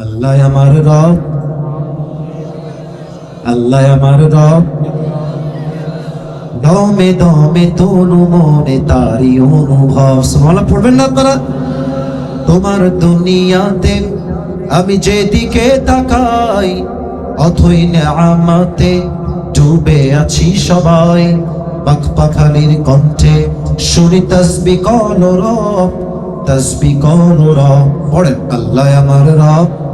আল্লাহ আমার রব। আল্লাহ আমার রব। দমে দমে তনু মনে তারি অনুভব। সুবহানাল্লাহ, পড়বেন না আপনারা? তোমার দুনিয়াতে আমি যেদিকে তাকাই, অথই নেয়ামতে ডুবে আছি সবাই। পাখ পাখালির কণ্ঠে শুনি তসবি কল রব, তসবি কল রব। পড়েন, আল্লাহ আমার রব।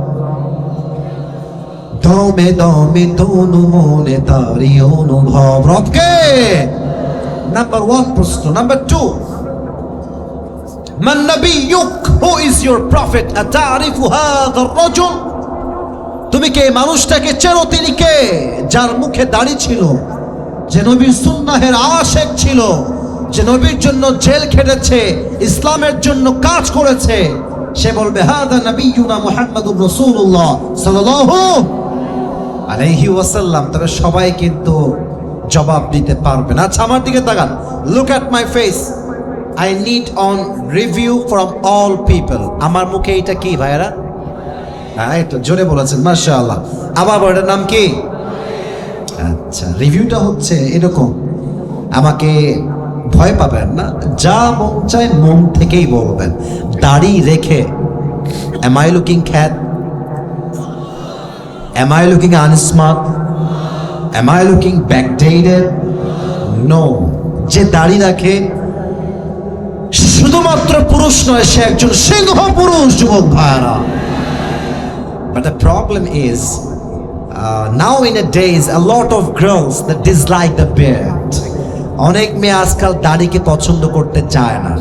দমে দমে তনু মনে তারি অনুভব রবকে নাম্বার ওয়ান প্রশ্ন number two من نبيك who is your prophet أتعرف هذا الرجل তুমি কে মানুষটাকে চেনো তিনি কে যার মুখে দাড়ি ছিল যে নবীর সুন্নাহের আশেক ছিল যে নবীর জন্য জেল খেটেছে ইসলামের জন্য কাজ করেছে সে বলবে হাদা নবিয়ুনা মুহাম্মাদুর রাসূলুল্লাহ সাল্লাল্লাহু আলাইহি ওয়াসাল্লাম তবে সবাই কিন্তু জবাব দিতে পারবে না। আচ্ছা আমার দিকে তাকান। Look at my face I need an review from all people আমার মুখে এটা কি ভাইরা হ্যাঁ এটা জোরে বলেছেন মাশা আল্লাহ আবার এটার নাম কি? আচ্ছা রিভিউটা হচ্ছে এরকম। আমাকে ভয় পাবেন না, যা মন চায় মন থেকেই বলবেন। দাড়ি রেখে এম আই লুকিং খ্যাত Am I looking unsmart? Am I looking backdated? No. যে দাড়ি রাখে শুধুমাত্র পুরুষ নয় সে একজন সিংহ পুরুষ যুবক ভাইরা But the problem is, uh, now in a days, a lot of girls that dislike the beard. অনেক মেয়ে আজকাল দাড়িকে পছন্দ করতে চায় না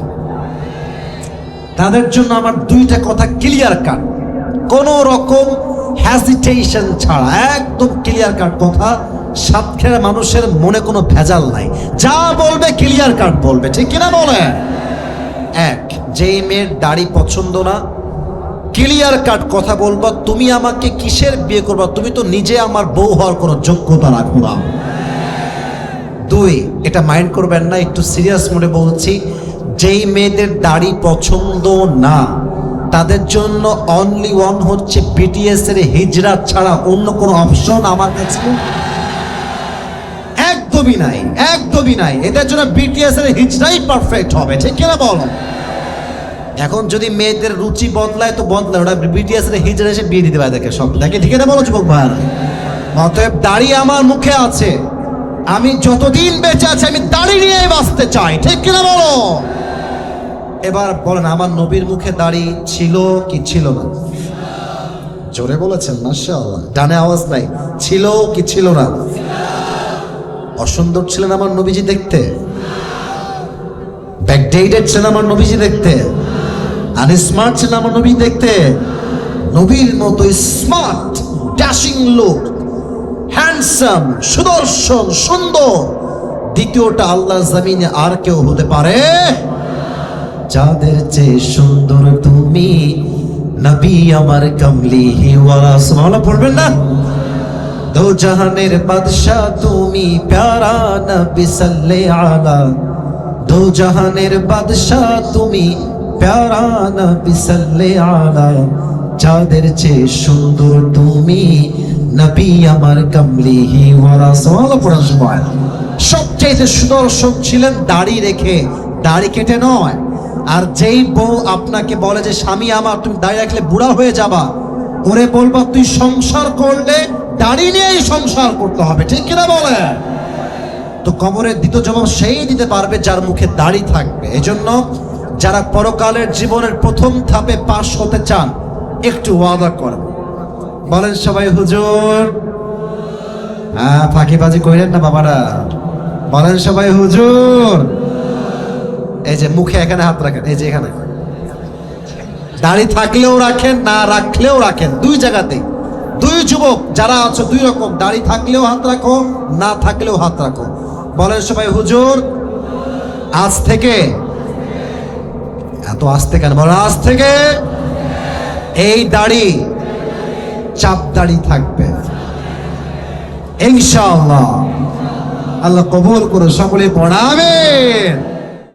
তাদের জন্য আমার দুইটা কথা ক্লিয়ার কাট কোন রকম হ্যাজিটেশন ছাড়া একদম ক্লিয়ার কাট কথা। সাতক্ষীরা মানুষের মনে কোনো ভেজাল নাই। যা বলবে ক্লিয়ার কাট বলবে, ঠিক কিনা বলে এক, যেই মেয়ের দাড়ি পছন্দ না ক্লিয়ার কাট কথা বলবা, তুমি আমাকে কিসের বিয়ে করবা? তুমি তো নিজে আমার বউ হওয়ার কোনো যোগ্যতা রাখো না। দুই, এটা মাইন্ড করবেন না, একটু সিরিয়াস মনে বলছি। যেই মেয়েদের দাড়ি পছন্দ না তাদের জন্য অনলি ওয়ান হচ্ছে বিটিএস এর হিজরাত ছাড়া অন্য কোনো অপশন আমার কাছে একদমই নাই একদমই নাই। এদের জন্য বিটিএস এর হিজরাই পারফেক্ট হবে, ঠিক কিনা বলো? এখন যদি মেয়েদের রুচি বদলায়, তো বদলায়। ওরা বিটিএস এর হিজরা এসে বিয়ে দিতে পারে দেখে সব। দেখে ঠিক না বলো যুবক ভাই? অতএব দাড়ি আমার মুখে আছে। আমি যতদিন বেঁচে আছি, আমি দাড়ি নিয়ে বাঁচতে চাই, ঠিক কিনা বলো? এবার বলেন, আমার নবীর মুখে দাড়ি ছিল কি ছিল না? জোরে বলেছেন, মাশাআল্লাহ। ডানে আওয়াজ নাই, ছিল কি ছিল না? অসুন্দর ছিলেন আমার নবীজি দেখতে। ব্যাকডেটেড ছিলেন আমার নবীজি দেখতে। আনস্মার্ট ছিলেন আমার নবী দেখতে। নবীর মতো স্মার্ট ড্যাশিং লুক হ্যান্ডসাম সুদর্শন, সুন্দর। দ্বিতীয়টা আল্লাহ জমিনে আর কেউ হতে পারে? যাদের চেয়ে সুন্দর তুমি, নবী আমার কমলি হিওয়ালা সুবহানাল্লাহ, পড়বেন না? দো জাহানের বাদশাহ তুমি প্যারা নবী সাল্লে আলা। দো জাহানের বাদশাহ তুমি প্যারা নবী সাল্লে আলা। যাদের চেয়ে সুন্দর তুমি, নবী আমার কমলি হিওয়ালা সুবহানাল্লাহ, পড়ার সময়। সবচেয়ে সুদর্শন ছিলেন, দাড়ি রেখে। দাড়ি কেটে নয় আর যেই বউ আপনাকে বলে যে, স্বামী আমার, তুমি দাঁড়িয়ে রাখলে বুড়া হয়ে যাবা, ওরে বলবা, তুই সংসার করলে দাড়ি নিয়েই সংসার করতে হবে। ঠিক কিনা বলে? তো কবরের দ্বিতীয় জবাব সেই দিতে পারবে যার মুখে দাড়ি থাকবে। এজন্য যারা পরকালের জীবনের প্রথম ধাপে পাশ হতে চান, একটু ওয়াদা করেন। বলেন সবাই, হুজুর। হ্যাঁ ফাঁকি ফাঁকিবাজি কইলেন না বাবারা। বলেন সবাই, হুজুর। এই যে মুখে এখানে হাত রাখেন, এই যে এখানে। দাড়ি থাকলেও রাখেন, না রাখলেও রাখেন, দুই জায়গাতেই। দুই যুবক যারা আছো, দুই রকম, দাড়ি থাকলেও হাত রাখো, না থাকলেও হাত রাখো। বলেন সবাই, হুজুর, আজ থেকে, এত আসতে কেন বলেন, আজ থেকে এই দাড়ি, চাপ দাড়ি থাকবে। ইনশাআল্লাহ। আল্লাহ কবুল করে সকলে পড়াবেন